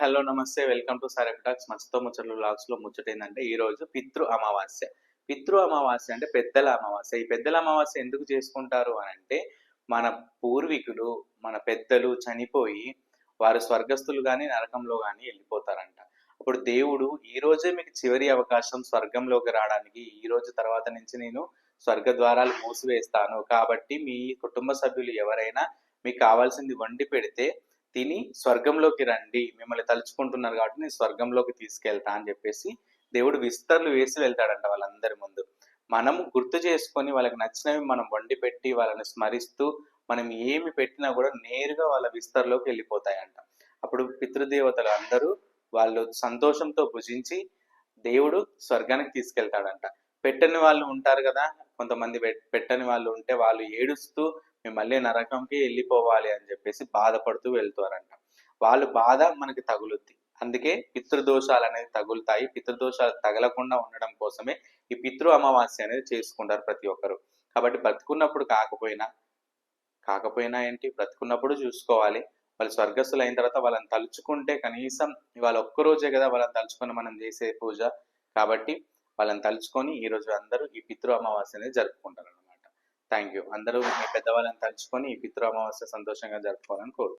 Hello నమస్తే. Welcome to sir talks. మచ్చతో ముచ్చట్లు బ్లాగ్స్లో ముచ్చట ఏంటంటే ఈ రోజు పితృ అమావాస్య. పితృ అమావాస్య అంటే పెద్దల అమావాస్య. ఈ పెద్దల అమావాస్య ఎందుకు చేసుకుంటారు అని అంటే మన పూర్వీకులు మన పెద్దలు చనిపోయి వారు స్వర్గస్థులు కానీ నరకంలో కానీ వెళ్ళిపోతారంట. అప్పుడు దేవుడు ఈ రోజే మీకు చివరి అవకాశం స్వర్గంలోకి రావడానికి ఈ రోజు తర్వాత నుంచి నేను స్వర్గ ద్వారాలు మూసివేస్తాను. కాబట్టి మీ కుటుంబ సభ్యులు ఎవరైనా మీకు కావాల్సింది వండి పెడితే తిని స్వర్గంలోకి రండి. మిమ్మల్ని తలుచుకుంటున్నారు కాబట్టి నేను స్వర్గంలోకి తీసుకెళ్తా అని చెప్పేసి దేవుడు విస్తర్లు వేసి వెళ్తాడంట వాళ్ళందరి ముందు. మనం గుర్తు చేసుకొని వాళ్ళకి నచ్చినవి మనం వండి పెట్టి వాళ్ళని స్మరిస్తూ మనం ఏమి పెట్టినా కూడా నేరుగా వాళ్ళ విస్తరలోకి వెళ్ళిపోతాయంట. అప్పుడు పితృదేవతలు అందరూ వాళ్ళు సంతోషంతో భుజించి దేవుడు స్వర్గానికి తీసుకెళ్తాడంట. పెట్టని వాళ్ళు ఉంటారు కదా కొంతమంది పెట్టని వాళ్ళు ఉంటే వాళ్ళు ఏడుస్తూ మేము మళ్ళీ నరకంకి వెళ్ళిపోవాలి అని చెప్పేసి బాధపడుతూ వెళ్తారంట. వాళ్ళు బాధ మనకి తగులుద్ది. అందుకే పితృదోషాలు అనేది తగులుతాయి. పితృదోషాలు తగలకుండా ఉండడం కోసమే ఈ పితృ అమావాస్య అనేది చేసుకుంటారు ప్రతి ఒక్కరు. కాబట్టి బ్రతుకున్నప్పుడు కాకపోయినా కాకపోయినా ఏంటి? బ్రతుకున్నప్పుడు చూసుకోవాలి. వాళ్ళు స్వర్గస్థులు అయిన తర్వాత వాళ్ళని తలుచుకుంటే కనీసం ఇవాళ ఒక్క రోజే కదా వాళ్ళని తలుచుకొని మనం చేసే పూజ. కాబట్టి వాళ్ళని తలుచుకొని ఈ రోజు అందరూ ఈ పితృ అమావాస్య అనేది జరుపుకుంటారు థ్యాంక్ యూ అందరూ మీ పెద్దవాళ్ళని తలుచుకొని ఈ పితృ అమావాస్య సంతోషంగా జరుపుకోవాలని కోరు